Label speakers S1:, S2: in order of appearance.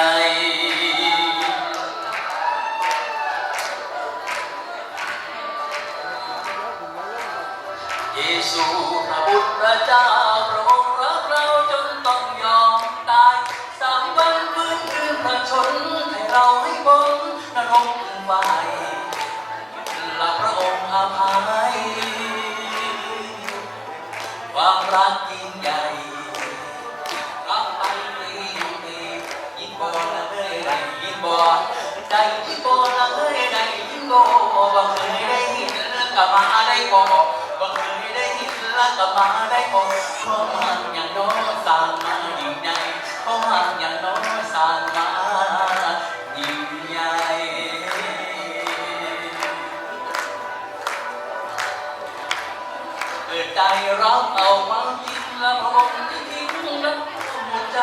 S1: ใจเยสุพระบุตรเจ้าพระองค์รักเราจนต้องยอมตายสามวันคืนคืนพระชนให้เราให้พ้นนรกไปลาพระองค์อาภัยความรักยิ่งใหญ่ ได้ยินบ่ละเอ้ยได้ยินบ่บ่เคยได้ยินแล้วก็มาได้บ่บ่เคยได้ยินแล้วก็มาได้บ่เพราะมันอย่างน้อยสร้างมายิ่งใหญ่เพราะมันอย่างน้อยสร้างมายิ่งใหญ่เปิดใจรับเอาความจริงและพระองที่ทิ้งและหมดใจ